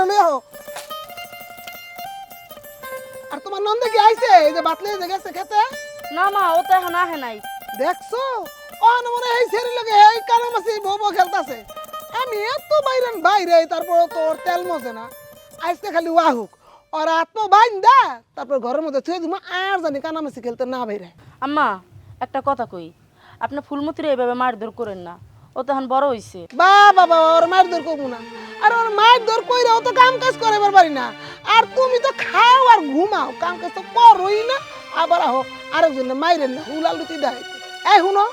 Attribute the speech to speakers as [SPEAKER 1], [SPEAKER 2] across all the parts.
[SPEAKER 1] করে লই আহ আর তোমার নন্দে কি আইছে? এই যে বাতলে যে গেছে খেতে?
[SPEAKER 2] না মা ও তো এখন আহে নাই।
[SPEAKER 1] দেখছ? মনে এই সেরি লগে এই খেলতাছে। আমি এত বাইরেন বাইরে তারপর তোর তেল মজে না। আজকে খালি ওয়াহুক ওর আত্ম বাইন দা তারপর ঘরের মধ্যে দিব আর জানি কানা মাছি খেলতে না বাইরে।
[SPEAKER 2] আম্মা একটা কথা কই। আপনি ফুলমতিরে এইভাবে মারধর করেন না। ও তো এখন বড় হইছে।
[SPEAKER 1] বাবা ওর মায়ের দর কমু না। আর ওর মায়ের দর কইরা ও তো কাম কাজ করে এবার পারি না। আর তুমি তো খাও আর ঘুমাও, কাম কাজ তো না। আবার আহো, আরেকজনের মাইরেন না দেয়। এই শুনো,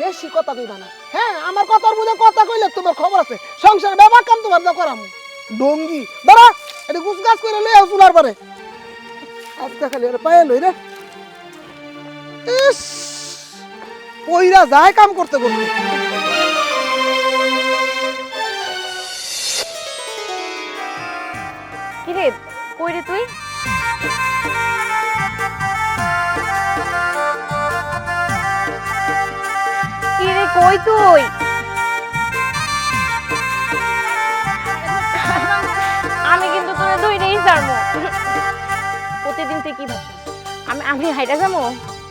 [SPEAKER 1] বেশি কথা কইবা না। হ্যাঁ আমার কথার কথা কইলে তোমার খবর আছে। কাম তোমার ডঙ্গি গুছ গাছ করে চুলার পরে। আজকে খালি ওর পায়ে লই রে। ইস, পইরা যায় কাম করতে করতে
[SPEAKER 3] কি রে কই রে তুই? কি রে কই তুই? আমি কিন্তু তোরে ধইরেই ছাড়বো প্রতিদিন তুই কি ভাবছিস? আমি আমি হাইটা যাব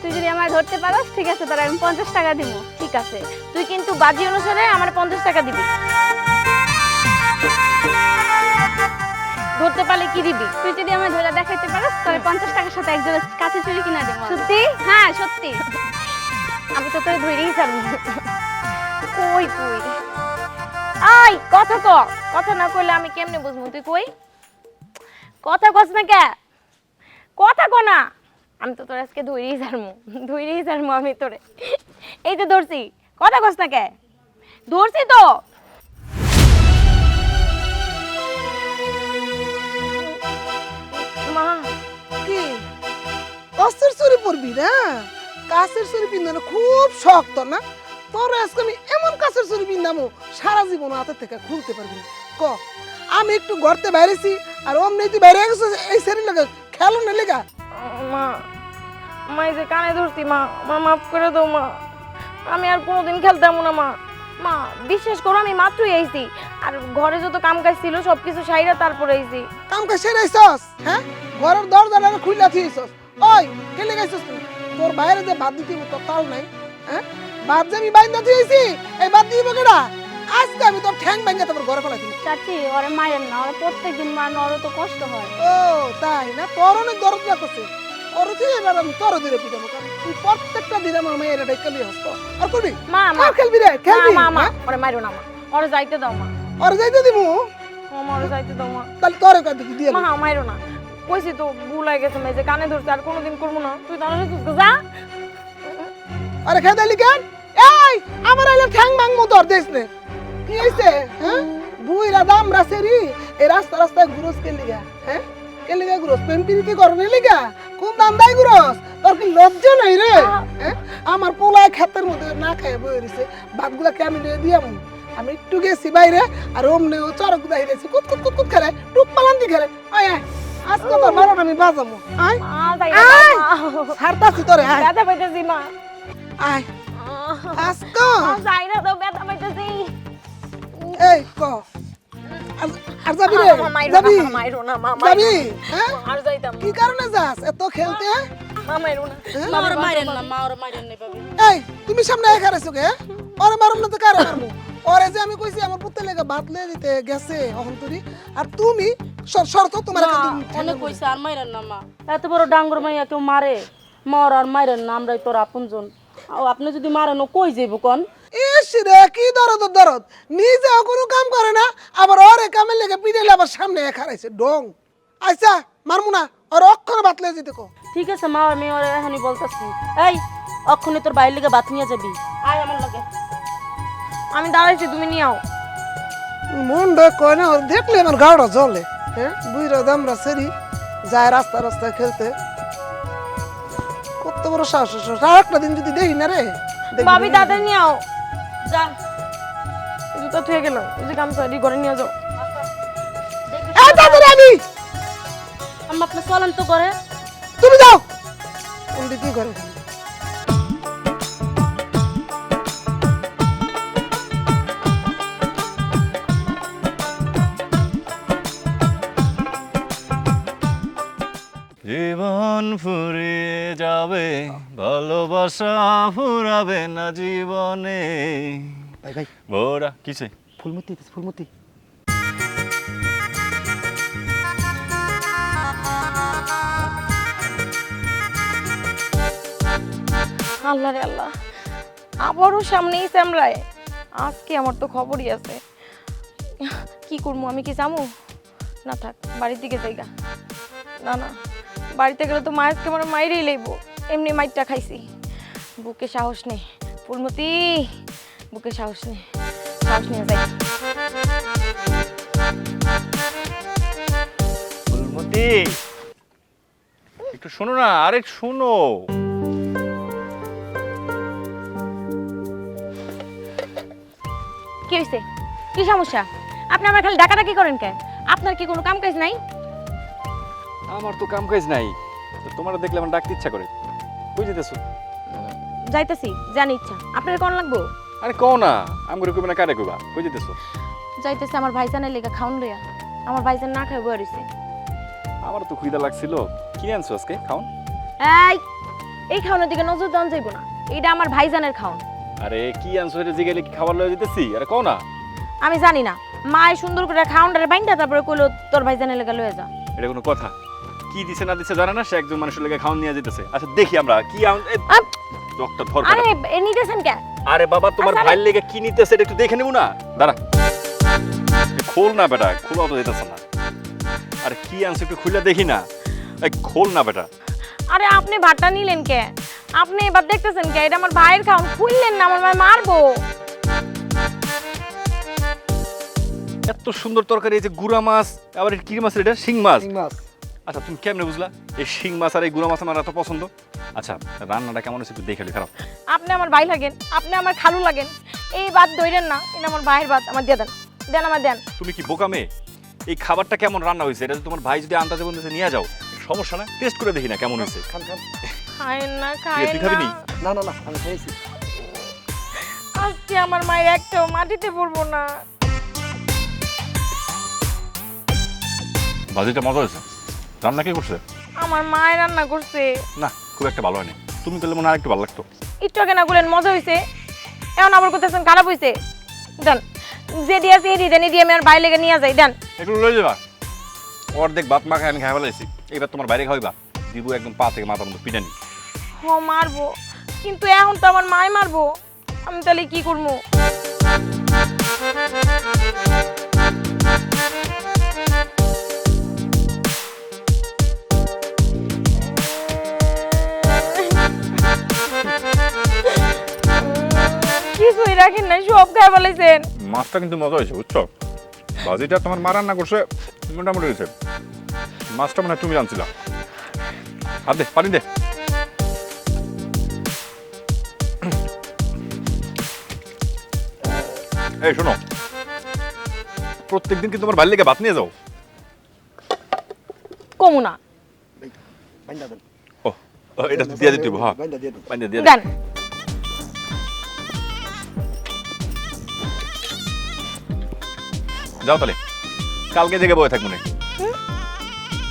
[SPEAKER 3] তুই যদি আমায় ধরতে পারস, ঠিক আছে তোর আমি পঞ্চাশ টাকা দিব ঠিক আছে। তুই কিন্তু বাজি অনুসারে আমার পঞ্চাশ টাকা দিবি। ধরতে পারলে কি দিবি? তুই যদি আমার ধরে দেখাইতে পারস তাহলে পঞ্চাশ টাকার সাথে একজন কাছে চুরি কিনা দেবো সত্যি? হ্যাঁ সত্যি। আমি তো তোর ধরেই ছাড়বো কই তুই? আই কথা ক। কথা না কইলে আমি কেমনে বুঝব? তুই কই? কথা কস না কে? কথা কো না। আমি তো তোর আজকে ধরেই ছাড়বো ধরেই ছাড়বো আমি তোরে। এই তো ধরছি। কথা কস না কে? ধরছি তো।
[SPEAKER 1] কাছের চুরি পিন্ধানো খুব শক্ত না? তোর আজকে আমি এমন কাছের চুরি পিন্ধামো সারা জীবন হাতের থেকে খুলতে পারবি না। ক আমি একটু ঘরতে বাইরেছি আর অমনি তুই বাইরে গেছিস এই শরীর লাগে খেলো না লেগা?
[SPEAKER 3] মা মা এই যে কানে ধরছি মা মা মাফ করে দাও মা। আমি আর কোনোদিন খেলতাম না মা। মা বিশ্বাস করো আমি মাত্রই আইছি। আর ঘরে যত কাম কাজ ছিল সব কিছু সাইরা তারপরে আইছি।
[SPEAKER 1] কাম কে সেরাইছস হ্যাঁ? ঘরের দরজাটা খুইলা থিয়েছস ওই কেলে গেছিস তুই? তোর বাইরে যে বাদ দিতে তোর তাল নাই হ্যাঁ? বাদ যে আমি বাইন্দা থিয়েছি এই বাদ দিব কেডা? আজকে আমি তোর ঠ্যাং ভাঙ্গা তোর ঘরে ফেলাই দিবি।
[SPEAKER 3] চাচি ওরে মারেন না ওরা প্রত্যেকদিন মারেন ওরা তো কষ্ট হয়।
[SPEAKER 1] ও তাই না? তোর অনেক দরদ লাগতেছে। ওর তুই এবার আমি তোর দিলে পিটাবো কারণ তুই প্রত্যেকটা দিন আমার মেয়ের এটা খেলি হস্ত আর করবি?
[SPEAKER 3] মা মা।
[SPEAKER 1] খেলবি রে
[SPEAKER 3] মা
[SPEAKER 1] খেলবি
[SPEAKER 3] মা মা।
[SPEAKER 1] হ্যাঁ?
[SPEAKER 3] ওরে মারো না মা। ওরে যাইতে দাও মা।
[SPEAKER 1] ওর যাইতে দিমু?
[SPEAKER 3] ও মা ওরে যাইতে দাও মা।
[SPEAKER 1] তাহলে তোর কাছে দিয়ে
[SPEAKER 3] মা মারো না। কইছি তো ভুল হয়ে গেছে যে কানে ধরছে, আর কোনোদিন করব না। তুই তাহলে যা।
[SPEAKER 1] আরে খেয়ে দিলি কেন? এই, আমার আইলে ঠ্যাং ভাঙবো তোর দেশ নে। কি হইছে হ্যাঁ? বুইরা দাম রাসেরি এই রাস্তা রাস্তায় ঘুরোস কে লিগা হ্যাঁ? কে লিগা ঘুরোস? প্রেম প্রীতি করবে লিগা? কোন দাম দান্দাই ঘুরোস। তোর কি লজ্জা নাই রে? হ্যাঁ? আমার পোলায় ক্ষেতের মধ্যে না খায় বই রইছে। ভাতগুলা কে আমি দিয়ে দিয়াম? আমি একটু গেছি বাইরে, আর অমনে ও চরক দাই রেছি কুত কুত কুত কুত খেলে, টুক পালান্তি খেলে। আয় আয়। আজকে মারণ আমি বাজামো আয়। আয়। ছাড়তাছি তোরে আয়।
[SPEAKER 3] ব্যথা পাইতেছি মা।
[SPEAKER 1] আয়। আজকে?
[SPEAKER 3] যাই না তো ব্যথা পাইতেছি।
[SPEAKER 1] এই ক? আর- যাবি রে? যাবি?
[SPEAKER 3] মাইরো না মা
[SPEAKER 1] যাবি?
[SPEAKER 3] আর যাইতাম।
[SPEAKER 1] কি কারণে যাস? এত খেলতে? হ্যাঁ? এই তুমি সামনে একা রেছো কে? ওরে মারুম না তো কারে মারমু ওরে যে আমি কইছি আমার পুত্র লেগে ভাত লয়ে দিতে গেছে অহন্তরি। আর তুমি সর সর তো তোমার
[SPEAKER 2] অনেক কইছে আর মারেন না মা এত বড় ডাঙ্গর মাইয়া কেউ মারে? মা ওরা আর মারেন না আমরাই তোর আপনজন। আপনি যদি মারেন ও কই যাইব কোন?
[SPEAKER 1] ইস রে কি দরদ দরদ। নিজে কোনো কাম করে না আবার ওরে কামের লেগে পিড়েলে আবার সামনে একা ডং। আচ্ছা মারমু না ওর অক্ষরে ভাত লয়ে দিতে কো।
[SPEAKER 2] ঠিক আছে মা আমি ওর এখানে বলতাছি। এই অক্ষণে তোর বাইরের লিগে বাত নিয়ে যাবি। আয় আমার লগে।
[SPEAKER 3] আমি দাঁড়াইছি তুমি নিয়ে আও।
[SPEAKER 1] মন কয় না ওর দেখলে আমার গাড়া জ্বলে। হ্যাঁ বুইরা দামরা সেরি যায় রাস্তা রাস্তা খেলতে। কত বড় সাহস আর একটা দিন যদি দেখি না রে
[SPEAKER 3] ভাবি
[SPEAKER 1] না।
[SPEAKER 3] তাড়াতাড়ি নিয়ে আও।
[SPEAKER 2] যা
[SPEAKER 3] জুতা থুয়ে গেলাম ওই যে গামছা এটি ঘরে নিয়ে যাও।
[SPEAKER 1] এই তাড়াতাড়ি আমি!
[SPEAKER 2] আম্মা আপনি চলেন তো করে
[SPEAKER 1] তুমি যাও! কোন দিকে করে?
[SPEAKER 4] ফুরিয়ে যাবে ভালোবাসা ফুরাবে না জীবনে।
[SPEAKER 5] ভাই ভাই।
[SPEAKER 4] বোরা কিসে?
[SPEAKER 5] ফুলমতি ফুলমতি
[SPEAKER 3] আল্লাহ রে আল্লাহ। আবারও সামনেই স্যামরায়। আজকে আমার তো খবরই আছে। কি করব আমি কি যাব? না থাক বাড়ির দিকে যাইগা। না না। বাড়িতে গেলে তো মায়ের আমার মাইরেই লইব। এমনি মাইরটা খাইছি। বুকে সাহস নেই। ফুলমতি বুকে সাহস নেই। সাহস নিয়ে যাই।
[SPEAKER 4] ফুলমতি একটু শোনো না আরে শোনো।
[SPEAKER 3] কি হয়েছে কি সমস্যা? আপনি আমার খালি ডাকাডাকি করেন কেন? আপনার কি কোনো কাম কাজ নাই?
[SPEAKER 6] আমার তো কাম কাজ নাই। তো তোমার দেখলে আমার ডাকতে ইচ্ছা করে। কই যেতেছো
[SPEAKER 3] যাইতেছি জানি ইচ্ছা। আপনার কোন লাগবো?
[SPEAKER 6] আরে কও না আমি কইবে না কারে কইবা? কই যেতেছো
[SPEAKER 3] যাইতেছে আমার ভাইজানের লেগে খাউন লইয়া। আমার ভাইজান না খাই বয়ে
[SPEAKER 6] আমার তো খুইদা লাগছিল। কিনে আনছো আজকে খাওন?
[SPEAKER 3] এই এই খাওনের দিকে নজর দেওয়া যাইব না। এটা আমার ভাইজানের খাওন।
[SPEAKER 6] আরে কি আনছো এটা জিগাইলে কি খাবার লয়ে যেতেছি আরে কও না।
[SPEAKER 3] আমি জানি না। মায় সুন্দর করে খাউনটারে বাইন্দা তারপরে কইলো তোর ভাইজানের লেগে লয়ে যা।
[SPEAKER 6] এটা কোনো কথা। কি দিছে না দিছে জানে না সে একজন মানুষের লেগে খাওয়ান নিয়ে যেতেছে আচ্ছা দেখি আমরা কি ধর
[SPEAKER 3] আরে এ নিতেছেন কে?
[SPEAKER 6] আরে বাবা তোমার
[SPEAKER 3] আচ্ছা,
[SPEAKER 6] ভাইয়ের লেগে কি নিতেছে এটা একটু দেখে নেব না? দাঁড়া। খোল না বেটা খোলা তো যেতেছে না। আরে কি আনছো একটু খুলে দেখি না। এই খোল না বেটা।
[SPEAKER 3] আরে আপনি ভাতটা নিলেন কে? আপনি এবার দেখতেছেন কে? এটা আমার ভাইয়ের খাওন খুললেন না আমার মায় মারবো।
[SPEAKER 6] এত সুন্দর তরকারি এই যে গুড়া মাছ আবার কি মাছ এটা? শিং মাছ।
[SPEAKER 5] শিং মাছ।
[SPEAKER 6] আচ্ছা তুমি কেমনে বুঝলা? এই শিং মাছ আর এই গুড়া মাছ আমার এত পছন্দ। আচ্ছা রান্নাটা কেমন হচ্ছে একটু দেখে খারাপ।
[SPEAKER 3] আপনি আমার ভাই লাগেন আপনি আমার খালু লাগেন। এই বাদ ধরেন না এটা আমার ভাইয়ের বাদ আমার দিয়ে দেন। দেন আমার দেন।
[SPEAKER 6] তুমি কি বোকা মেয়ে? এই খাবারটা কেমন রান্না হয়েছে? এটা তোমার ভাই যদি আন্দাজে বন্ধুতে নিয়ে যাও। সমস্যা না টেস্ট করে দেখি না কেমন হয়েছে।
[SPEAKER 5] খান খান।
[SPEAKER 3] খায়েন না খায়েন
[SPEAKER 6] খাবি নি?
[SPEAKER 3] না।
[SPEAKER 5] না না না আমি খেয়েছি
[SPEAKER 3] আজকে আমার মায়ের একটাও মাটিতে পড়ব না।
[SPEAKER 4] বাজিটা মজা হয়েছে। রান্না কে করছে?
[SPEAKER 3] আমার মায়ের রান্না করছে।
[SPEAKER 4] না খুব একটা ভালো হয়নি। তুমি করলে মনে হয় একটু ভালো লাগতো।
[SPEAKER 3] একটু আগে না করলেন মজা হয়েছে এখন আবার করতেছেন খারাপ হয়েছে দেন যে দিয়ে আছে এটি দেন এটি আমি আর বাইরে লেগে নিয়ে যাই দেন।
[SPEAKER 4] একটু লয়ে যাবা। অর্ধেক ভাত মাখায় আমি খাই ফেলাইছি। এইবার তোমার বাইরে খাওয়াইবা। দিব একদম পা থেকে মাথা মতো পিটানি।
[SPEAKER 3] হ মারবো। কিন্তু এখন তো আমার মায় মারবো। আমি তাহলে কি করব? কিছুই রাখেন নাই সব খাই বলেছেন
[SPEAKER 4] মাছটা কিন্তু মজা হয়েছে বুঝছ? বাজিটা তোমার মা রান্না করছে মোটামুটি হয়েছে। মাছটা মনে হয় তুমি রাঁধছিলা। আর দে পানি দে। এই শোনো। প্রত্যেকদিন কি তোমার বাড়ি লেগে ভাত নিয়ে যাও?
[SPEAKER 3] কমু না।
[SPEAKER 4] ও এটা দিয়ে দিতে হ্যাঁ।
[SPEAKER 5] দিয়ে দেন।
[SPEAKER 4] যাও তাহলে। কালকে জেগে বয়ে থাকব না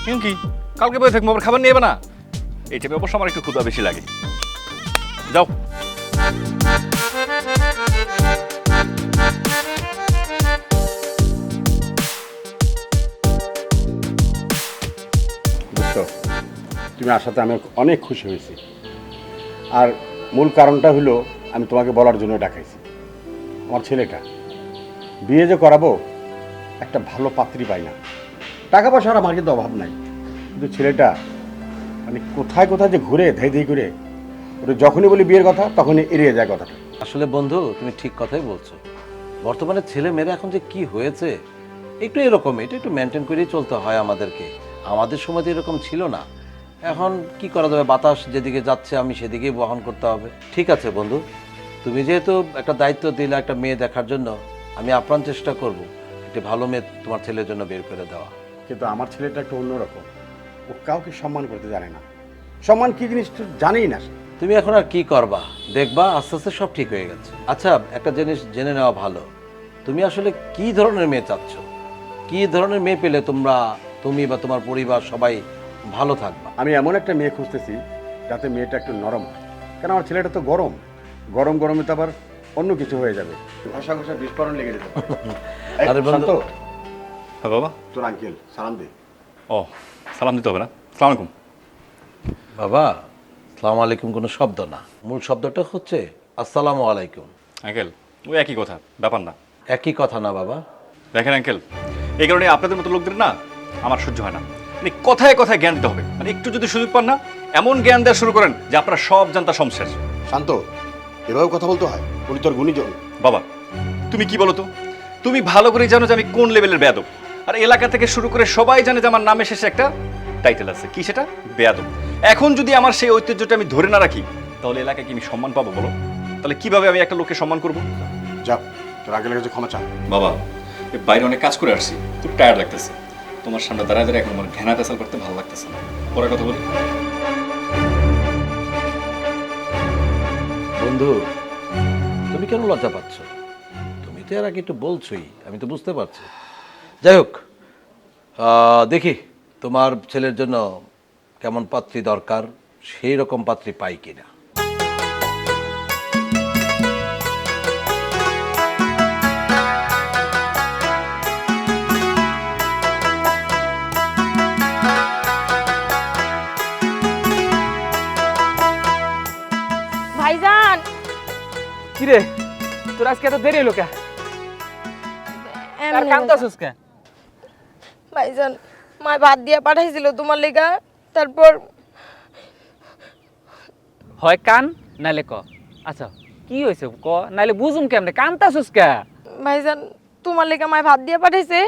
[SPEAKER 4] কেন কি? কালকে বয়ে থাকব আবার খাবার নিয়ে না? এই টাইমে অবশ্য আমার একটু ক্ষুধা বেশি লাগে। যাও।
[SPEAKER 7] তুমি আসাতে আমি অনেক খুশি হয়েছি। আর মূল কারণটা হলো আমি তোমাকে বলার জন্য ডাকাইছি। আমার ছেলেটা। বিয়ে যে করাবো একটা ভালো পাত্রী পাই না। টাকা পয়সার আমার কিন্তু অভাব নাই। কিন্তু ছেলেটা মানে কোথায় কোথায় যে ঘুরে, ধেই ধেই করে, ওটা যখনই বলি বিয়ের কথা, তখনই এড়িয়ে যায় কথাটা।
[SPEAKER 8] আসলে বন্ধু, তুমি ঠিক কথাই বলছো। বর্তমানে ছেলে মেয়েরা এখন যে কি হয়েছে, একটু এরকম, এটা একটু মেনটেন করেই চলতে হয় আমাদেরকে। আমাদের সময় তো এরকম ছিল না। এখন কি করা যাবে? বাতাস যেদিকে যাচ্ছে, আমি সেদিকেই বহন করতে হবে। ঠিক আছে বন্ধু, তুমি যেহেতু একটা দায়িত্ব দিলে একটা মেয়ে দেখার জন্য, আমি আপ্রাণ চেষ্টা করব। একটি ভালো মেয়ে তোমার ছেলের জন্য বের করে দেওয়া।
[SPEAKER 7] কিন্তু আমার ছেলেটা একটু অন্যরকম ও কাউকে সম্মান করতে জানে না। সম্মান কি জিনিস তো জানেই না সে।
[SPEAKER 8] তুমি এখন আর কি করবা? দেখবা আস্তে আস্তে সব ঠিক হয়ে গেছে। আচ্ছা একটা জিনিস জেনে নেওয়া ভালো। তুমি আসলে কি ধরনের মেয়ে চাচ্ছ? কি ধরনের মেয়ে পেলে তোমরা তুমি বা তোমার পরিবার সবাই ভালো থাকবা?
[SPEAKER 7] আমি এমন একটা মেয়ে খুঁজতেছি যাতে মেয়েটা একটু নরম হয়। কেন? আমার ছেলেটা তো গরম। গরম গরমে তো আবার অন্য কিছু হয়ে যাবে। ঘষা ঘষা বিস্ফোরণ লেগে যেতে পারে।
[SPEAKER 8] আরে বন্ধু-
[SPEAKER 7] শান্ত,
[SPEAKER 4] হ্যাঁ বাবা।
[SPEAKER 7] তোর আঙ্কেল সালাম দে।
[SPEAKER 4] ও সালাম দিতে হবে না। সালাম আলাইকুম।
[SPEAKER 8] বাবা সালাম আলাইকুম কোনো শব্দ না। মূল শব্দটা হচ্ছে আসসালামু আলাইকুম।
[SPEAKER 4] আঙ্কেল ওই একই কথা ব্যাপার না।
[SPEAKER 8] একই কথা না বাবা।
[SPEAKER 4] দেখেন আঙ্কেল এই কারণে আপনাদের মতো লোকদের না আমার সহ্য হয় না। মানে কথায় কথায় জ্ঞান দিতে হবে। মানে একটু যদি সুযোগ পান না এমন জ্ঞান দেওয়া শুরু করেন যে আপনারা সব জানতা সমশেষ
[SPEAKER 7] শান্ত এভাবে কথা বলতে হয়? উনি তোর গুণীজন।
[SPEAKER 4] বাবা তুমি কি বলো তো? তুমি ভালো করে জানো যে আমি কোন লেভেলের বেয়াদব। আর এলাকা থেকে শুরু করে সবাই জানে যে আমার নামে শেষে একটা টাইটেল আছে। কি সেটা? বেয়াদব। এখন যদি আমার সেই ঐতিহ্যটা আমি ধরে না রাখি তাহলে এলাকায় কি আমি সম্মান পাবো বলো? তাহলে কীভাবে আমি একটা লোককে সম্মান করব?
[SPEAKER 7] যা তোর আঙ্কেলের কাছে ক্ষমা চা
[SPEAKER 4] বাবা বাইরে অনেক কাজ করে আসছি। খুব টায়ার্ড লাগতেছে। তোমার সামনে দাঁড়ায় দাঁড়ায় এখন আমার ঘেনা পেশাল করতে ভালো লাগতেছে না। পরে কথা বলি।
[SPEAKER 8] বন্ধু, তুমি কেন লজ্জা পাচ্ছ? তুমি তো এর আগে একটু বলছোই, আমি তো বুঝতে পারছি। যাই হোক দেখি তোমার ছেলের জন্য কেমন পাত্রী দরকার, সেই রকম পাত্রী পাই কিনা।
[SPEAKER 9] কিরে? তোর আজকে এত দেরি হলো কে? আর কান্তাছিস কে?
[SPEAKER 3] ভাইজান মা ভাত দিয়ে পাঠাইছিল তোমার লেগা তারপর
[SPEAKER 9] হয় কান নাইলে ক। আচ্ছা কি হয়েছে? ক নাইলে বুঝুম কেমনে? কান্তাছিস কে?
[SPEAKER 3] ভাইজান তোমার লেগা মায় ভাত দিয়ে পাঠাইছে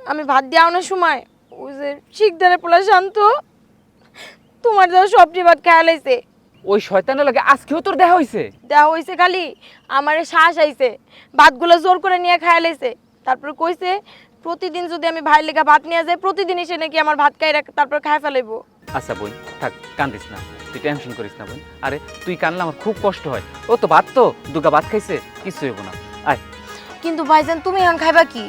[SPEAKER 3] আমি ভাত দিয়ে আনার সময় ওই যে শিখদারে পোলা শান্ত তোমার দেওয়া সবজি ভাত খেয়াল আইছে
[SPEAKER 9] ওই শয়তানের লাগে আজকেও তোর দেখা হয়েছে
[SPEAKER 3] দেওয়া হয়েছে খালি আমারে শ্বাস আইছে। ভাতগুলো জোর করে নিয়ে খায় লাইছে। তারপর কইছে প্রতিদিন যদি আমি ভাই লেগা ভাত নিয়ে যাই প্রতিদিন এসে নাকি আমার ভাত খাই রাখ তারপর খায় ফেলাইবো।
[SPEAKER 9] আচ্ছা বোন থাক কান্দিস না। তুই টেনশন করিস না বোন। আরে তুই কানলে আমার খুব কষ্ট হয়। ও তো ভাত তো দুগা ভাত খাইছে কিছু হইব না। আয়।
[SPEAKER 3] কিন্তু ভাইজান তুমি এখন খাইবা কি?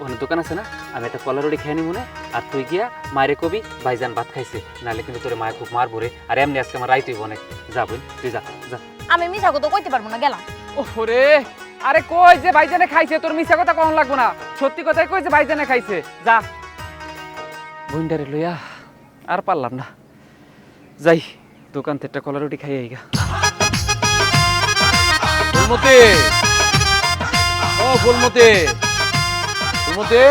[SPEAKER 9] ওখানে দোকান আছে না আমি একটা কলা রুটি খেয়ে নিব না আর তুই গিয়া মায়ের কবি ভাইজান ভাত খাইছে নাহলে কিন্তু তোর মায়ের খুব মারবো রে। আর এমনি আজকে আমার রাইত অনেক যা বোন তুই যা যা।
[SPEAKER 3] আমি মিছা কথা কইতে পারব না গেলাম।
[SPEAKER 9] ওরে আরে কই যে ভাইজানে খাইছে তোর মিশা কথা কখন লাগবো না। সত্যি কথাই কই যে ভাইজানে খাইছে। যা। বইন্ডারে লইয়া আর পারলাম না। যাই দোকান থেকে একটা কলা রুটি খাই আইগা।
[SPEAKER 8] ফুলমতি! ও ফুলমতি! ফুলমতি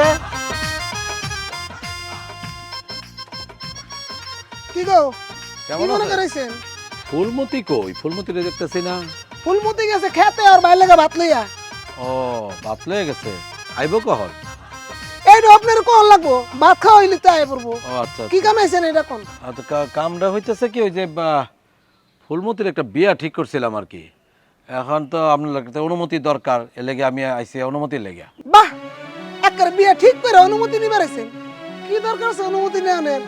[SPEAKER 1] কি গো?
[SPEAKER 8] কেমন
[SPEAKER 1] মনে করেছেন?
[SPEAKER 8] ফুলমতি কই? ফুলমতিরে দেখতেছি না।
[SPEAKER 1] ফুলমতি গেছে খেতে আর বাইরে লেগে ভাত লইয়া।
[SPEAKER 8] ও বাত লয়ে গেছে। আইব কখন?
[SPEAKER 1] এইটা আপনার কোন লাগবো? ভাত খাওয়া হইলে তো আয় পড়ব।
[SPEAKER 8] ও আচ্ছা
[SPEAKER 1] কি কামাইছেন এটা কোন?
[SPEAKER 8] আচ্ছা কামটা হইতেছে কি ওই যে ফুলমতির একটা বিয়া ঠিক করছিলাম আর কি। এখন তো আপনার অনুমতি দরকার এ লেগে আমি আইসি অনুমতি লেগে।
[SPEAKER 1] বাহ! একের বিয়ে ঠিক করে অনুমতি নিবার আইছেন কি দরকার আছে অনুমতি নেওয়ার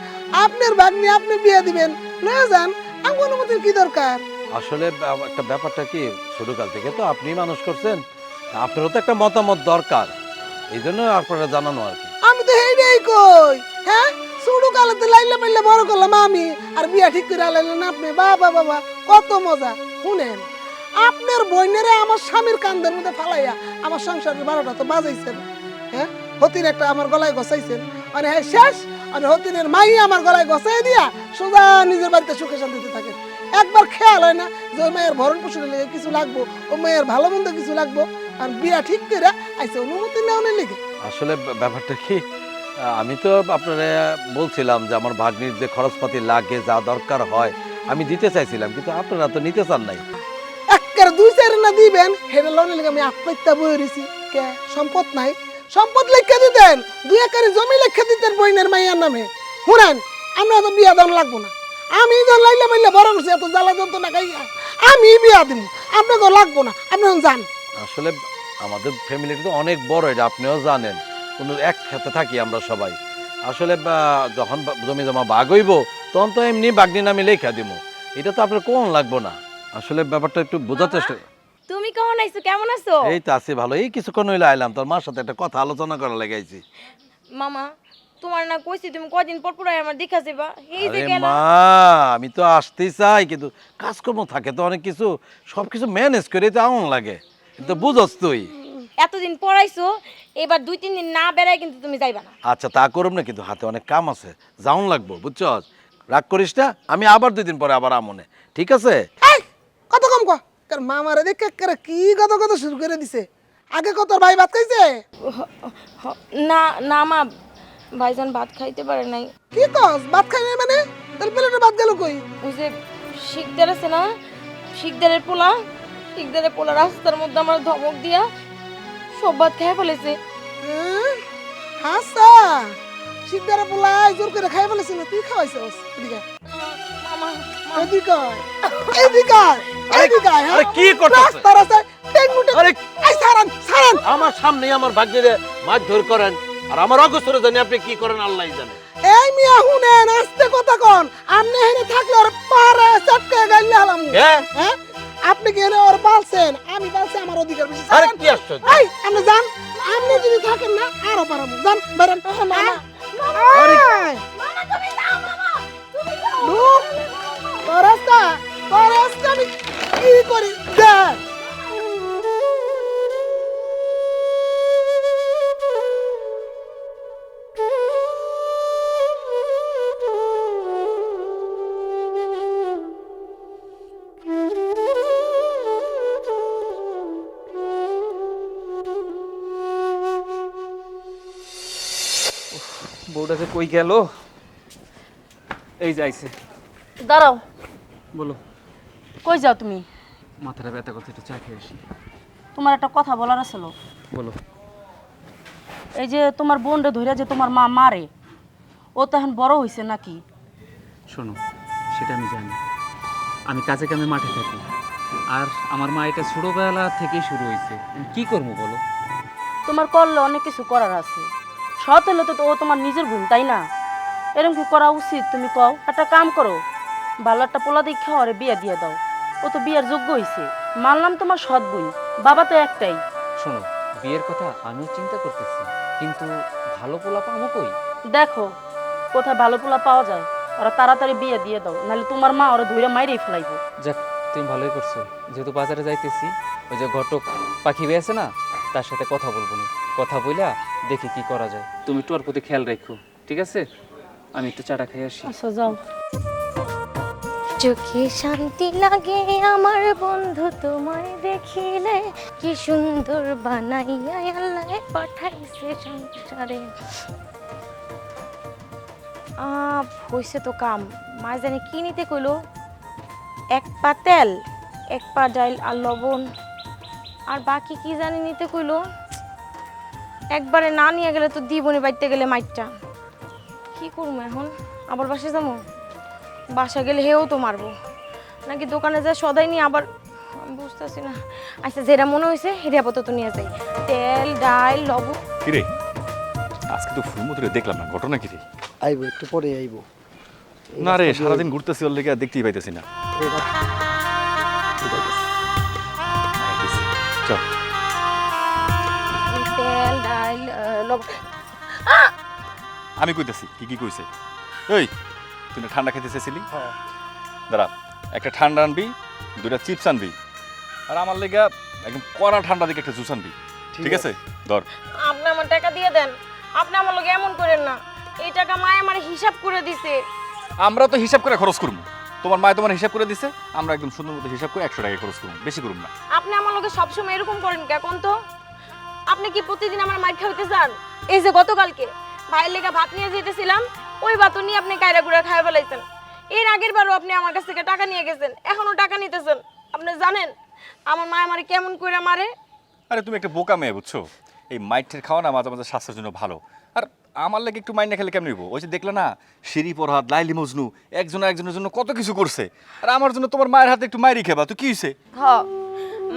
[SPEAKER 1] আপনার ভাগ নিয়ে আপনি বিয়ে দিবেন। লয়ে যান আমার অনুমতির কি দরকার?
[SPEAKER 8] আসলে একটা ব্যাপারটা কি ছোটকাল থেকে তো আপনি মানুষ করছেন। আপনারও তো একটা মতামত দরকার। এই জন্য আপনারা জানানো আর কি।
[SPEAKER 1] আমি তো হেইডাই কই। হ্যাঁ? শুরু কালেতে লাইলে পাইলে বড় করলাম আমি। আর বিয়া ঠিক করে লাইলেন আপনি। বাবা বাবা কত মজা। শুনেন আপনার বইনেরে আমার স্বামীর কান্দের মধ্যে ফালাইয়া আমার সংসারের বারোটা তো বাজাইছেন। হ্যাঁ? হতির একটা আমার গলায় গসাইছেন। মানে হ্যাঁ শেষ। আর হতিনের মাই আমার গলায় গসাই দিয়া সোজা নিজের বাড়িতে সুখে শান্তিতে থাকে একবার খেয়াল হয় না যে ওই মেয়ের ভরণ পোষণের লেগে কিছু লাগবো ও মেয়ের ভালো মন্দ কিছু লাগবো আর বিয়া ঠিক করে আইসে অনুমতি নেওয়ার লেগে।
[SPEAKER 8] আসলে ব্যাপারটা কি আমি তো আপনারা বলছিলাম যে আমার ভাগ্নির যে খরচপাতি লাগে যা দরকার হয় আমি দিতে চাইছিলাম কিন্তু আপনারা তো নিতে চান নাই।
[SPEAKER 1] একের দুই চার না দিবেন হেরে লোনের লেগে আমি আত্মহত্যা বই রয়েছি কে? সম্পদ নাই। সম্পদ লেখা দিতেন দুই একারে জমি লেখা দিতেন বইনের মাইয়ার নামে। শুনেন আমরা তো বিয়া দান লাগবো না। আমি যখন লাইলে মাইলে বড় করছি এত জ্বালা যন্ত্রণা খাইয়া। আমি বিয়া দিব আপনাকে লাগবো না আপনি যান।
[SPEAKER 8] আসলে আমাদের ফ্যামিলিটা তো অনেক বড় এটা আপনিও জানেন। কোনো এক খেতে থাকি আমরা সবাই। আসলে যখন জমি জমা ভাগ হইব তখন তো এমনি বাগনি নামে লেখা দিব এটা তো আপনার কোন লাগবো না? আসলে ব্যাপারটা একটু বোঝার চেষ্টা
[SPEAKER 3] তুমি কখন আইছো কেমন আছো?
[SPEAKER 8] এই তো আছি ভালো। এই কিছুক্ষণ হইলে আইলাম তোর মার সাথে একটা কথা আলোচনা করা লেগাইছি
[SPEAKER 3] মামা তোমার না কইছি তুমি কদিন পর পর আমার দেখা যাবা এই যে
[SPEAKER 8] আরে
[SPEAKER 3] গেল
[SPEAKER 8] মা আমি তো আসতেই চাই কিন্তু কাজকর্ম থাকে তো অনেক কিছু সব কিছু ম্যানেজ করে তো আমন লাগে। কিন্তু বুঝস তুই।
[SPEAKER 3] এতদিন পড়াইছো এবার দুই তিন দিন না বেড়াই কিন্তু তুমি যাইবা না।
[SPEAKER 8] আচ্ছা তা করব না কিন্তু হাতে অনেক কাম আছে। যাওন লাগবো বুঝছস? রাগ করিস না আমি আবার দুই দিন পরে আবার আমনে। ঠিক আছে?
[SPEAKER 1] এই কর মামারে দেখে করে কি কত কত শুরু করে দিছে? আগে কত ভাই ভাত খাইছে?
[SPEAKER 3] না না মা ভাইজান ভাত খাইতে পারে নাই।
[SPEAKER 1] কি কস ভাত খাই নাই মানে? তার প্লেটে ভাত গেল কই?
[SPEAKER 3] ওই যে শিকদার আছে না শিকদারের পোলা শিকদারের পোলা রাস্তার মধ্যে আমার ধমক দিয়া সব ভাত খেয়ে ফেলেছে।
[SPEAKER 1] হ্যাঁ? হাসা? সিদ্ধারা পোলা জোর করে খাই না তুই খাওয়াইছিস? এদিকে হ্যাঁ?
[SPEAKER 8] আরে আরে আমার সামনেই আমার ভাগ্যে মাছ ধর করেন। আর আমার অগোচরে জানি আপনি কি করেন আল্লাহ জানে।
[SPEAKER 1] এই মিয়া হুনেন আস্তে কথা কন। আপনি হেনে থাকলে ওর পারে চটকে গাইলে হলাম।
[SPEAKER 8] হ্যাঁ
[SPEAKER 1] হ্যাঁ? আপনি কি ওর পালছেন আমি পালছি আমার অধিকার বেশি।
[SPEAKER 8] আরে কি আশ্চর্য।
[SPEAKER 1] এই আপনি যান। আপনি যদি থাকেন না আরও পারাবো। যান বেরেন। মামা। লোক তোর রাস্তা তোর রাস্তা
[SPEAKER 9] বউটা যে কই গেল? এই যাইছে
[SPEAKER 2] দাঁড়াও।
[SPEAKER 9] বলো।
[SPEAKER 2] কই যাও তুমি?
[SPEAKER 9] মাথাটা ব্যথা করছে একটু চা খেয়ে আসি।
[SPEAKER 2] তোমার একটা কথা বলার আছিল
[SPEAKER 9] বলো।
[SPEAKER 2] এই যে তোমার বোনরে ধইরা যে তোমার মা মারে ও তো এখন বড় হইছে নাকি?
[SPEAKER 9] শোনো সেটা আমি জানি। আমি কাজে কামে মাঠে থাকি। আর আমার মা এটা ছোটোবেলা থেকেই শুরু হয়েছে কি করব বলো?
[SPEAKER 2] তোমার করলে অনেক কিছু করার আছে। সৎ হলে তো ও তোমার নিজের বোন তাই না? এরকম কি করা উচিত তুমি কও? একটা কাম করো ভালো একটা পোলা দীক্ষা ওরে বিয়ে দিয়ে দাও। ও তো বিয়ের যোগ্য হইছে। মানলাম তোমার সৎ বোন বাবা তো একটাই।
[SPEAKER 9] শোনো বিয়ের কথা আমিও চিন্তা করতেছি কিন্তু ভালো পোলা পাবো কই?
[SPEAKER 2] দেখো কোথায় ভালো পোলা পাওয়া যায় ওরা তাড়াতাড়ি বিয়ে দিয়ে দাও নাহলে তোমার মা ওরা ধইরা মাইরেই ফেলাইবো।
[SPEAKER 9] যাক তুমি ভালোই করছ। যেহেতু বাজারে যাইতেছি ওই যে ঘটক পাখি বেয়েছে না তার সাথে কথা বলব না। কথা বইলা দেখি কি করা যায়। তুমি একটু ওর প্রতি খেয়াল রাখো ঠিক আছে? আমি একটু চাটা খেয়ে আসি।
[SPEAKER 2] আচ্ছা যাও।
[SPEAKER 3] চোখে শান্তি লাগে আমার বন্ধু তোমায় দেখিলে। কি সুন্দর বানাইয়া আল্লাহ পাঠাইছে সংসারে। আহ হইছে তো কাম। মা জানি কি নিতে কইলো? এক পা তেল এক পা ডাইল আর লবণ। আর বাকি কি জানি নিতে কইলো? একবারে না নিয়ে গেলে তো দিবনি বাইতে গেলে মাইটটা। কি করব এখন? আবার বাসে যাব? বাসা গেলে হেও তো মারবো। নাকি দোকানে যা সদাই নিয়ে আবার আমি বুঝতেছি না। আচ্ছা যেটা মনে হয়েছে হেরে আপাতত নিয়ে যাই। তেল ডাল লবণ।
[SPEAKER 4] কিরে? আজকে তো ফুল ফুলমধুরে দেখলাম না ঘটনা কি রে?
[SPEAKER 5] আইবো একটু পরে আইবো।
[SPEAKER 4] না রে সারাদিন ঘুরতেছি ওর লেগে আর দেখতেই পাইতেছি না।
[SPEAKER 3] তেল ডাল লবণ।
[SPEAKER 4] আমি কইতেছি কি কি কইছে? এই তুই না ঠান্ডা খেতে চেয়েছিলি?
[SPEAKER 5] হ্যাঁ।
[SPEAKER 4] দাঁড়া একটা ঠান্ডা আনবি দুইটা চিপস আনবি আর আমার লেগা একদম কড়া ঠান্ডা দিকে একটা জুস আনবি। ঠিক আছে? ধর।
[SPEAKER 3] আপনি আমার টাকা দিয়ে দেন। আপনি আমার লোক এমন করেন না। এই টাকা মায় আমার হিসাব করে দিছে।
[SPEAKER 4] আমরা তো হিসাব করে খরচ করব। তোমার মায় তোমার হিসাব করে দিছে আমরা একদম সুন্দর মতো হিসাব করে একশো টাকা খরচ করব। বেশি করব না।
[SPEAKER 3] আপনি আমার লোকে সবসময় এরকম করেন কেমন তো? আপনি কি প্রতিদিন আমার মাইর খাইতে চান এই যে গতকালকে ভাইয়ের লেগে ভাত নিয়ে যেতেছিলাম ওই ভাত নিয়ে আপনি কায়রা গুড়া খাই ফেলাইছেন। এর আগের বারও আপনি আমার কাছ থেকে টাকা নিয়ে গেছেন এখনও টাকা নিতেছেন। আপনি জানেন আমার মা আমার কেমন করে মারে?
[SPEAKER 4] আরে তুমি একটা বোকা মেয়ে বুঝছ? এই মাইটের খাওয়া না মাঝে মাঝে স্বাস্থ্যের জন্য ভালো। আর আমার লাগে একটু মাইন্ড খেলে কেমন নিবো ওই যে দেখলে না সিঁড়ি পরহাত লাইলি মজনু একজন একজনের জন্য কত কিছু করছে। আর আমার জন্য তোমার মায়ের হাতে একটু মায়েরই খেবা তো কি হয়েছে
[SPEAKER 3] হ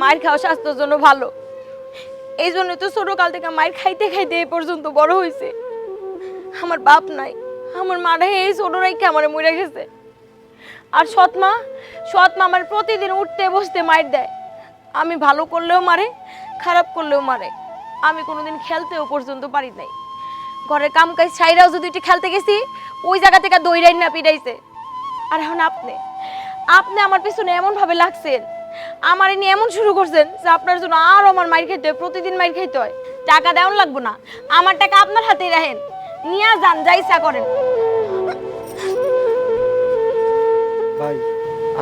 [SPEAKER 3] মায়ের খাওয়া স্বাস্থ্যের জন্য ভালো। এই জন্য তো ছোটকাল থেকে মায়ের খাইতে খাইতে এই পর্যন্ত বড় হয়েছে আমার বাপ নাই, আমার মারা এই ছোট আমার মরে গেছে। আর সৎ মা সৎ মা আমার প্রতিদিন উঠতে, বসতে মার দেয়। আমি ভালো করলেও মারে, খারাপ করলেও মারে। আমি কোনোদিন খেলতেও পর্যন্ত পারি নাই। ঘরের কাম কাজ ছাইরাও যদি একটু খেলতে গেছি, ওই জায়গা থেকে দইরাই না পিড়াইছে। আর এখন আপনি আপনি আমার পিছনে এমন ভাবে লাগছেন, আমার নিয়ে এমন শুরু করছেন যে আপনার জন্য আরও আমার মাইর খেতে হয়, প্রতিদিন মাইর খাইতে হয়। টাকা দেওয়ান লাগবো না, আমার টাকা আপনার হাতেই রাখেন। নিয়ে যান যা ইচ্ছা করেন।
[SPEAKER 5] ভাই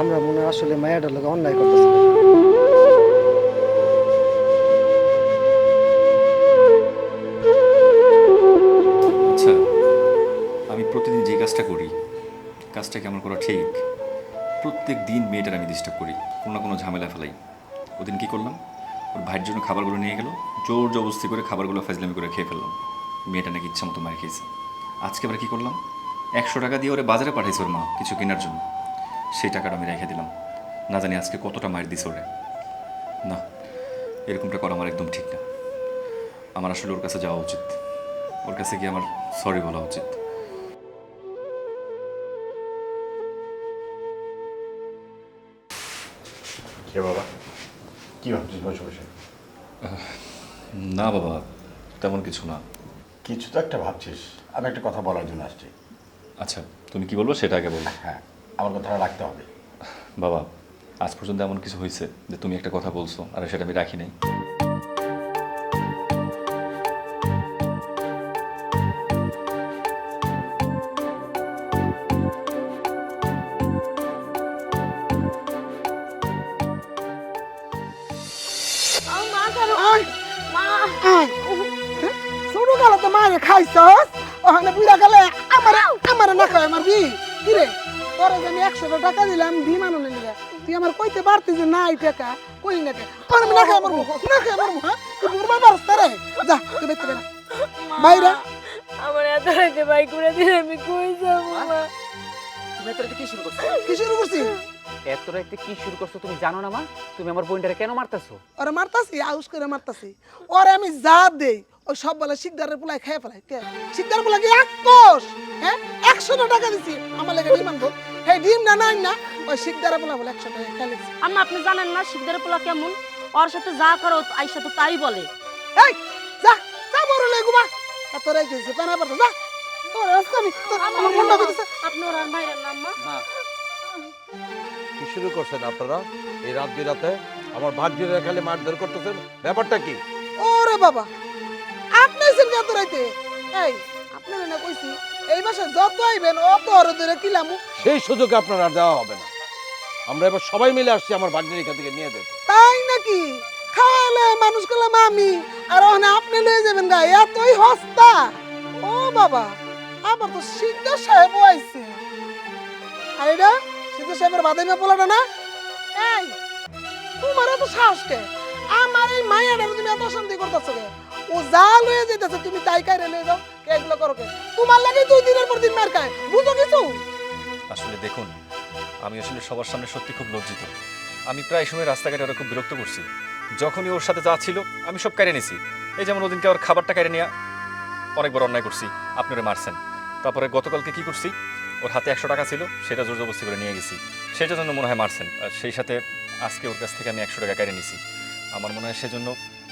[SPEAKER 5] আমরা মনে হয় আসলে মায়াটার লোক অন্যায় করতেছি।
[SPEAKER 4] আচ্ছা আমি প্রতিদিন যে কাজটা করি কাজটা কি আমার করা ঠিক? প্রত্যেক দিন মেয়েটার আমি ডিস্টার্ব করি কোনো না কোনো ঝামেলা ফেলাই। ওদিন কি করলাম? ওর ভাইয়ের জন্য খাবারগুলো নিয়ে গেল জোর জবস্তি করে খাবারগুলো ফাজলামি করে খেয়ে ফেললাম। মেয়েটা নাকি ইচ্ছা মতো মার খেয়েছে। আজকে আবার কী করলাম? একশো টাকা দিয়ে ওরে বাজারে পাঠাইছে ওর মা কিছু কেনার জন্য। সেই টাকাটা আমি রেখে দিলাম। না জানি আজকে কতটা মার দিছে ওরে। না এরকমটা করা আমার একদম ঠিক না। আমার আসলে ওর কাছে যাওয়া উচিত। ওর কাছে গিয়ে আমার সরি বলা উচিত।
[SPEAKER 7] কে বাবা? কি ভাবছিস বসে বসে?
[SPEAKER 4] না বাবা তেমন কিছু না।
[SPEAKER 7] কিছু তো একটা ভাবছিস। আমি একটা কথা বলার জন্য আসছি।
[SPEAKER 4] আচ্ছা তুমি কি বলব সেটা আগে বলো।
[SPEAKER 7] হ্যাঁ আমার কথাটা রাখতে হবে।
[SPEAKER 4] বাবা আজ পর্যন্ত এমন কিছু হয়েছে যে তুমি একটা কথা বলছো আর সেটা আমি রাখি নাই।
[SPEAKER 1] খাইছস? ওখানে বুড়া কালে আমার আমার না খায় আমার বি। কি রে? তোরে যে আমি একশো টাকা দিলাম বিমান নিলে তুই আমার কইতে পারতি যে না এই টাকা কই না কে আমি না খাই আমার না খাই আমার হ্যাঁ? তুই বুড়বা পারস তারে। যা তুই বেতে বেরা বাইরা।
[SPEAKER 3] আমার এত রাইতে বাই করে দিলে আমি কই যাব মা?
[SPEAKER 9] তুমি এত রাতে কি শুরু করছ?
[SPEAKER 1] কি শুরু করছি?
[SPEAKER 9] এত রাতে কি শুরু করছ তুমি জানো না মা? তুমি আমার বোনটারে কেন মারতেছো?
[SPEAKER 1] ওরে মারতাছি আউস করে মারতাছি। ওরে আমি যা দেই ওই সব বলে শিকদারের পোলাই খেয়ে ফেলাই কে? শিকদার পোলা কি এক কোষ? হ্যাঁ? একশো টাকা দিছি। আমার লেগে ডিম আনব। হে ডিম না নাই না। ওই শিকদারের পোলা বলে একশো টাকা খেয়ে লিখছি
[SPEAKER 2] আম্মা আপনি জানেন না শিখদের পোলা কেমন? ওর সাথে যা করো আইসা তো তাই বলে।
[SPEAKER 1] এই যা যা বড় লেগু বা এত রে গেছে পানা পারতো যা। তোর রাস্তা আমি আমার মনটা কইতেছে
[SPEAKER 2] আপনি ওর মাইরেন না আম্মা।
[SPEAKER 8] কি শুরু করছেন আপনারা? এই রাত বিরাতে আমার ভাগ্যের খালি মারধর করতেছেন। ব্যাপারটা কি?
[SPEAKER 1] ওরে বাবা এসেন এত রাইতে? এই আপনি না কইছি এই মাসে যত আইবেন অত ওরে ধরে কিলামু।
[SPEAKER 8] সেই সুযোগ আপনার আর দেওয়া হবে না। আমরা এবার সবাই মিলে আসছি আমার ভাগ্যের এখান থেকে নিয়ে যেতে।
[SPEAKER 1] তাই নাকি? খাওয়ালে মানুষ করলাম আমি আর ওখানে আপনি লয়ে যাবেন গা এতই হস্তা। ও বাবা আবার তো সিদ্ধ সাহেব আইছে। আইডা সিদ্ধ সাহেবের বাদাইমা পোলাটা না? এই তোমার এত সাহস কে? আমার এই মায়ের তুমি এত শান্তি করতেছো কে? ও যা লয়ে যেতেছে তুমি তাই কাইরে লয়ে যাও কে এগুলো করো কে তোমার লাগে দুই দিনের পর দিন মার খায়, বুঝো কিছু?
[SPEAKER 4] আসলে দেখুন, আমি আসলে সবার সামনে সত্যি খুব লজ্জিত। আমি প্রায় সময় রাস্তাঘাটে ওরা খুব বিরক্ত করছি। যখনই ওর সাথে যা ছিল, আমি সব কেড়ে নিছি। এই যেমন ওদিনকে ওর খাবারটা কেড়ে নেওয়া অনেক বড় অন্যায় করছি আপনি ওরে মারছেন। তারপরে গতকালকে কি করছি, ওর হাতে একশো টাকা ছিল, সেটা জোর জবস্তি করে নিয়ে গেছি। সেটার জন্য মনে হয় মারছেন। আর সেই সাথে আজকে ওর কাছ থেকে আমি একশো টাকা কেড়ে নিছি। আমার মনে হয় সেজন্য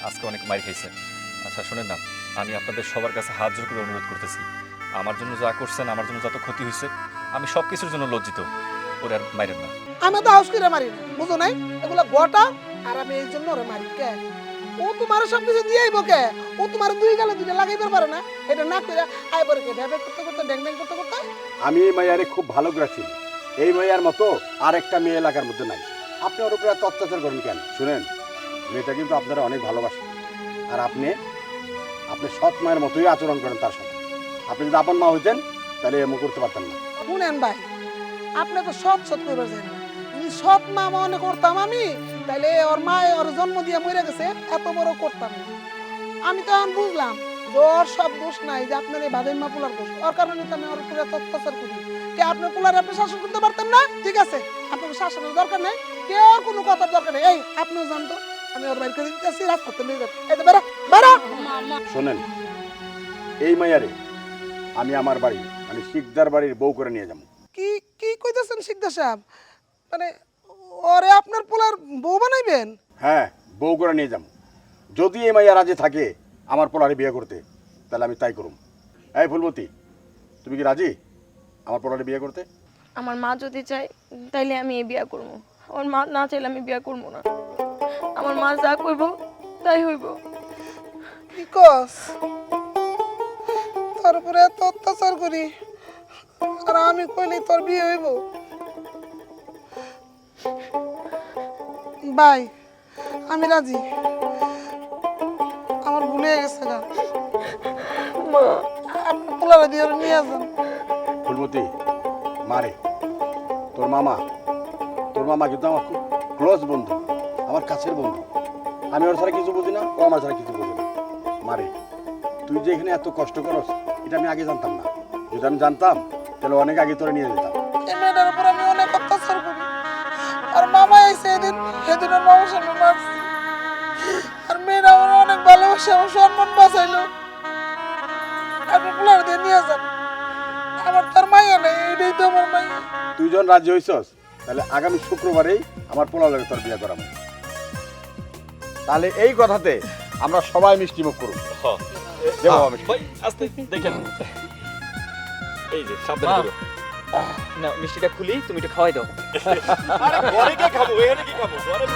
[SPEAKER 4] আজকে অনেক মার খাইছে। আচ্ছা শোনেন না। আমি আপনাদের সবার কাছে হাত জোর করে অনুরোধ করতেছি। আমার জন্য যা করছেন আমার জন্য যত ক্ষতি হয়েছে আমি সব কিছুর জন্য লজ্জিত। ওরে আর মাইরেন না।
[SPEAKER 1] আমি তো হাউস করে মারি না বুঝো নাই? এগুলো গোটা আর আমি এই জন্য ওরে মারি। কে? ও তোমার সব কিছু দিয়েই বকে ও তোমার দুই গালে দুইটা লাগাইতে পারে না। এটা না করে আই পরে কে? ভেবে করতে করতে ড্যাং ড্যাং করতে করতে?
[SPEAKER 7] আমি এই মাইয়ারে খুব ভালো করে চিনি। এই মাইয়ার মতো আর একটা মেয়ে এলাকার মধ্যে নাই। আপনি ওর উপরে এত অত্যাচার করেন কেন? শুনেন মেয়েটা কিন্তু আপনারা অনেক ভালোবাসেন। আর আপনি আপনি সৎ মায়ের মতোই আচরণ করেন তার সাথে। আপনি যদি আপন মা হইতেন, তাহলে এমন করতে পারতেন না।
[SPEAKER 1] শুনেন ভাই, আপনি তো সৎ সৎ করে যান যদি সৎ মা মনে করতাম আমি, তাহলে ওর মা ওর জন্ম দিয়ে মরে গেছে, এত বড় করতাম না। আমি তো এখন বুঝলাম ওর সব দোষ নাই যে আপনার এই বাদের মা পোলার দোষ। ওর কারণে তো আমি ওর এত অত্যাচার করি। কে আপনার পোলার আপনি শাসন করতে পারতেন না? ঠিক আছে আপনাকে শাসনের দরকার নেই। কেউ কোনো কথার দরকার নেই? এই, আপনিও জানতো, আমি ওর বাইর করে দিতেছি, রাস্তাতে নিয়ে যাব এই যে বেরো বেরো
[SPEAKER 7] শোনেন এই মাইয়ারে আমি আমার বাড়ি মানে শিকদার বাড়ির বউ করে নিয়ে যাব।
[SPEAKER 1] কি কি কইতেছেন শিকদার সাহেব? মানে ওরে আপনার পোলার বউ বানাইবেন?
[SPEAKER 7] হ্যাঁ বউ করে নিয়ে যাব। যদি এই মাইয়া রাজি থাকে আমার পোলারে বিয়ে করতে তাহলে আমি তাই করুম। এই ফুলমতি তুমি কি রাজি আমার পোলারে বিয়ে করতে?
[SPEAKER 3] আমার মা যদি চায় তাইলে আমি এই বিয়া করব। আমার মা না চাইলে আমি বিয়া করব না। আমার মা যা কইব তাই হইব।
[SPEAKER 1] কস? তার উপরে এত অত্যাচার করি আর আমি কইলি তোর বিয়ে হইব। ভাই আমি রাজি। আমার ভুলে গেছে গা। আপনি পোলারে দিয়ে নিয়ে যান।
[SPEAKER 7] ফুলমতি মারে তোর মামা তোর মামা কিন্তু আমার খুব ক্লোজ বন্ধু আমার কাছের বন্ধু। আমি ওর ছাড়া কিছু বুঝি না ও আমার ছাড়া কিছু বুঝি না। মারে। তুই যে এখানে এত কষ্ট করস এটা আমি আগে জানতাম না। যদি আমি জানতাম তাহলে অনেক আগে তোরে নিয়ে যেতাম।
[SPEAKER 1] এই মেয়েটার উপর আমি অনেক অত্যাচার করি। আর মামা এসে এদিন সেদিন মামার সামনে মারছি আর মেয়েরা আমার অনেক ভালোবাসে আমার সম্মান বাঁচাইলো। আপনি পোলার দিয়ে নিয়ে যান। আমার তার মাইয়া নেই এটাই তো আমার মাইয়া।
[SPEAKER 7] তুই যখন রাজি হইছস তাহলে আগামী শুক্রবারেই আমার পোলা লাগে তোর বিয়ে করাবো। তাহলে এই কথাতে আমরা সবাই মিষ্টি মুখ করব দেবো আমি
[SPEAKER 6] ভাই আস্তে দেখেন। এই যে সাবধানে করো
[SPEAKER 9] না মিষ্টিটা খুলি তুমি একটু খাওয়াই দাও।
[SPEAKER 6] আরে ঘরে কে খাব? এখানে কি খাব? ঘরে